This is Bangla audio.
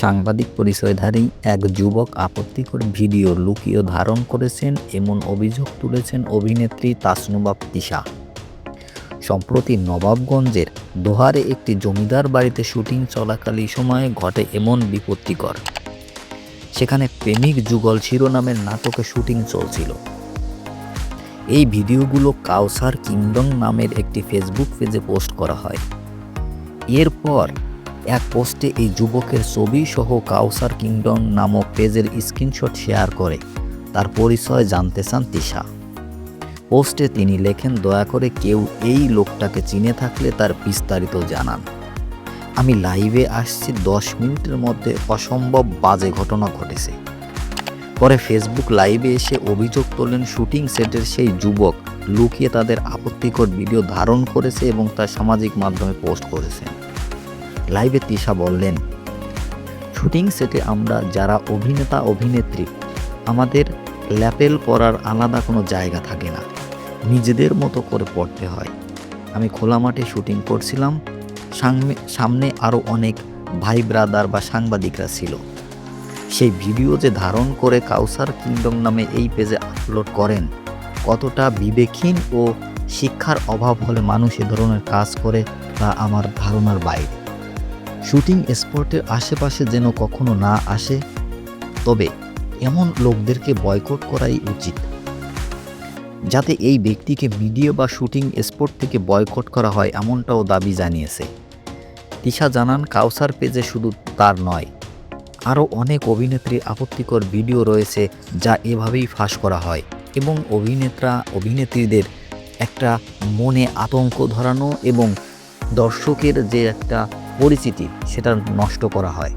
সাংবাদিক পরিচয়ধারী এক যুবক আপত্তিকর ভিডিও লুকিয়ে ধারণ করেছেন এমন অভিযোগ তুলেছেন অভিনেত্রী তাসনুবাব তিশা। সম্প্রতি নবাবগঞ্জের দোহারে একটি জমিদার বাড়িতে শুটিং চলাকালীন সময়ে ঘটে এমন বিপত্তিকর। সেখানে প্রেমিক যুগল শিরোনামের নাটকে শুটিং চলছিল। এই ভিডিওগুলো কাউসার কিংডম নামের একটি ফেসবুক পেজে পোস্ট করা হয়। এরপর এক পোস্টে এই যুবকের ছবি সহ কাউসার কিংডম নামক পেজের স্ক্রিনশট শেয়ার করে। তার পরিচয় জানতে চান তিশা। পোস্টে তিনি লেখেন, দয়া করে কেউ এই লোকটাকে চিনে থাকলে তার বিস্তারিত জানান। আমি লাইভে আসছি দশ মিনিটের মধ্যে অসম্ভব বাজে ঘটনা ঘটেছে। পরে ফেসবুক লাইভে এসে অভিযোগ তোলেন, শুটিং সেটের সেই যুবক লুকিয়ে তাদের আপত্তিকর ভিডিও ধারণ করেছে এবং তা সামাজিক মাধ্যমে পোস্ট করেছেন। লাইভে তিশা বললেন, শুটিং সেটে আমরা যারা অভিনেতা, অভিনেত্রী, আমাদের ল্যাপেল পরার আলাদা কোনো জায়গা থাকে না। নিজেদের মতো করে পড়তে হয়। আমি খোলা মাঠে শুটিং করছিলাম। সামনে সামনে আরও অনেক ভাই ব্রাদার বা সাংবাদিকরা ছিল। সেই ভিডিও যে ধারণ করে কাউসার কিংডম নামে এই পেজে আপলোড করেন, কতটা বিবেকহীন ও শিক্ষার অভাব হলে মানুষ এ ধরনের কাজ করে তা আমার ধারণার বাইরে। শুটিং স্পটের আশেপাশে যেন কখনো না আসে, তবে এমন লোকদেরকে বয়কট করাই উচিত। যাতে এই ব্যক্তিকে ভিডিও বা শুটিং স্পট থেকে বয়কট করা হয় এমনটাও দাবি জানিয়েছে। তিশা জানান, কাউসার পেজে শুধু তার নয়, আরও অনেক অভিনেত্রীর আপত্তিকর ভিডিও রয়েছে যা এভাবেই ফাঁস করা হয় এবং অভিনেতা অভিনেত্রীদের একটা মনে আতঙ্ক ধরানো এবং দর্শকের যে একটা পরিচিতি সেটা নষ্ট করা হয়।